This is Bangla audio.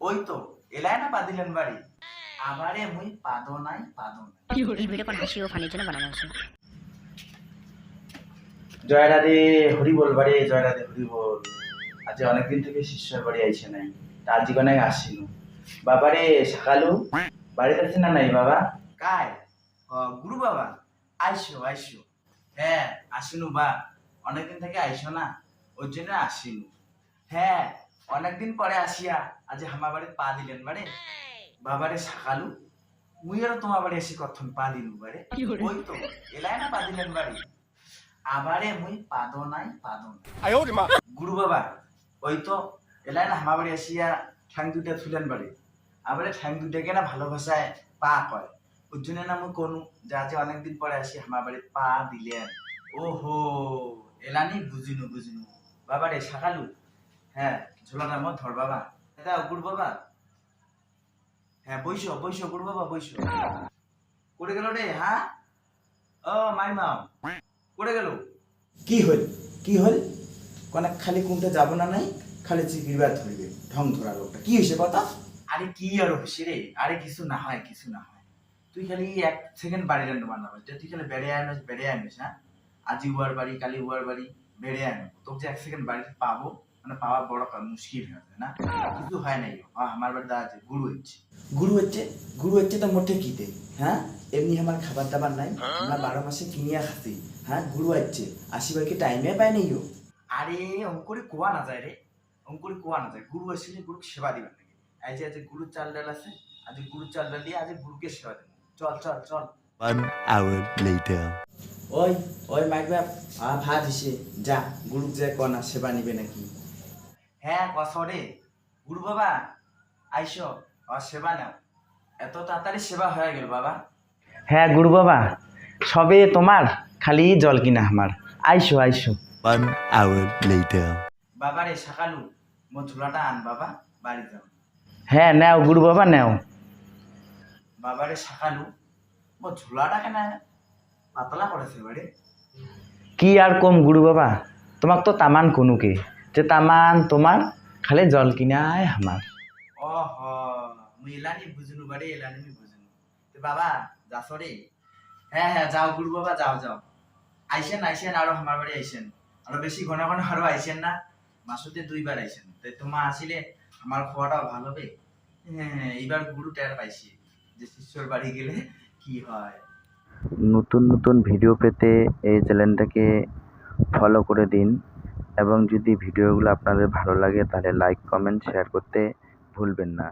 ওই তো এলাই না পাদিলেন বাড়ি? আবারে মুই পাদো নাই পাদো নাই। এই ভিডিও কোন হাসি ও ফানির জন্য বানানো হয়েছে? জয় রাধে হরি বল বাড়ি জয় রাধে হরি বল আজ অনেকদিন থেকে শিষ্যর বাড়ি আইছে নাই। তা আজ গনে আসিনু। বাবারে সকালু বাড়িতে আছে না নাই বাবা? কাই? গুরু বাবা। আইসো আইসো। হ্যাঁ আসিনু বা। অনেকদিন থেকে আইসো না। ওর জন্য আসিনু। হ্যাঁ অনেকদিন পরে আসিয়া আজ আমার বাড়ি পা দিলেন বাড়ে। বাবারে সকালু মুই আর তোমার বাড়ি এসে কখন পা দিলু বাড়ে? ওই তো এলাই না পা দিলেন বাড়ি। আবারে মুই পাদো নাই পাদো গুরু বাবা ওই তো এলাই না আমার বাড়ি আসিয়া ঠ্যাং দুটা থুলেন বাড়ি। আবারে ঠ্যাং দুটাকে না ভালোবাসায় পা কয়। ওর জন্য না মুই কোনো যে আজ অনেকদিন পরে আসি আমার বাড়ি পা দিলেন। ওহো এলানি বুঝিনু বুঝিনু। বাবা রে সকালু হ্যাঁ ঝোলাটা মত ধর বাবা। দাদা গুরু বাবা। হ্যাঁ বইসো বইসো গুরু বাবা বইসো। করে গেল রে হ্যাঁ ও মাই মাও। করে গেল। কি হল? কি হল? কোন খালি কোনটা যাব না নাই? খালি চিকিরবার ধরবে। ঢং ধরা লোকটা। কি হয়েছে কথা আরে কি আর হয়েছে রে? আরে কিছু না হয় কিছু না হয়। তুই খালি এক সেকেন্ড বাড়ি রান্না বান্না তুই খালি বেড়ে আনিস বেড়ে আনিস হ্যাঁ? আজি উয়ার বাড়ি কালি উয়ার বাড়ি বেড়ে আনো। তোকে যে এক সেকেন্ড বাড়িতে পাবো মানে পাওয়া বড় মুশকিল হয়ে যাবে না? কিছু হয় নাই। আমার বাড়িতে আছে গুরু হচ্ছে গুরু হচ্ছে গুরু হচ্ছে তো মোটে কিতে হ্যাঁ? এমনি আমার খাবার দাবার নাই। আমরা বারো মাসে কিনিয়া খাচ্ছি। হ্যাঁ? গুরু আসছে। আসিবার কি টাইমে পায় নাই আরে অঙ্কুরি কোয়া না যায় রে। অঙ্কুরি কোয়া না যায়। গুরু আসলে গুরুকে সেবা দিবেন নাকি এই যে আজ গুরুর চাল ডাল আছে আজ গুরুর চাল ডাল দিয়ে আজ গুরুকে সেবা দেবো। চল চল চল। One hour later. ওই ওই মাইক বাপ ভাত হিসে যা গুরু যে কনা সেবা নিবে নাকি। হ্যাঁ কসরে গুরু বাবা আইসো ও সেবা নাও। এত তাড়াতাড়ি সেবা হয়ে গেল বাবা। হ্যাঁ গুরু বাবা সবে তোমার খালি জল কিনা আমার। আইসো আইসো। One hour later. বাবা রে সকালু মো ঝোলাটা আন বাবা বাড়ি যাও। হ্যাঁ নেও গুরু বাবা নেও। বাবা রে সকালু মো ঝোলাটা কেন পাতলা করেছে বাড়ি কি আর কম গুরু বাবা? তোমাক তো তামান কোনুকে। যে তামান তোমার খালি জল কিনাই আমার। ওহ মুই এলানি বুঝনু বাড়ি এলানি মুই বুঝনু তো বাবা যাস রে হ্যাঁ হ্যাঁ যাও গুরু বাবা যাও যাও। আইসেন আইসেন আরও আমার বাড়ি আইসেন আরও বেশি ঘন ঘন আরও আইসেন না। মাসুতে দুইবার আইসেন তাই তোমার আসিলে আমার খাওয়াটাও ভালো হবে। হ্যাঁ এইবার গুরু টের পাইছি যে শিষ্যর বাড়ি গেলে কি হয়। নতুন নতুন ভিডিও পেতে এই চ্যানেলটাকে ফলো করে দিন। এবং যদি ভিডিওগুলো আপনাদের ভালো লাগে তাহলে লাইক কমেন্ট শেয়ার করতে ভুলবেন না।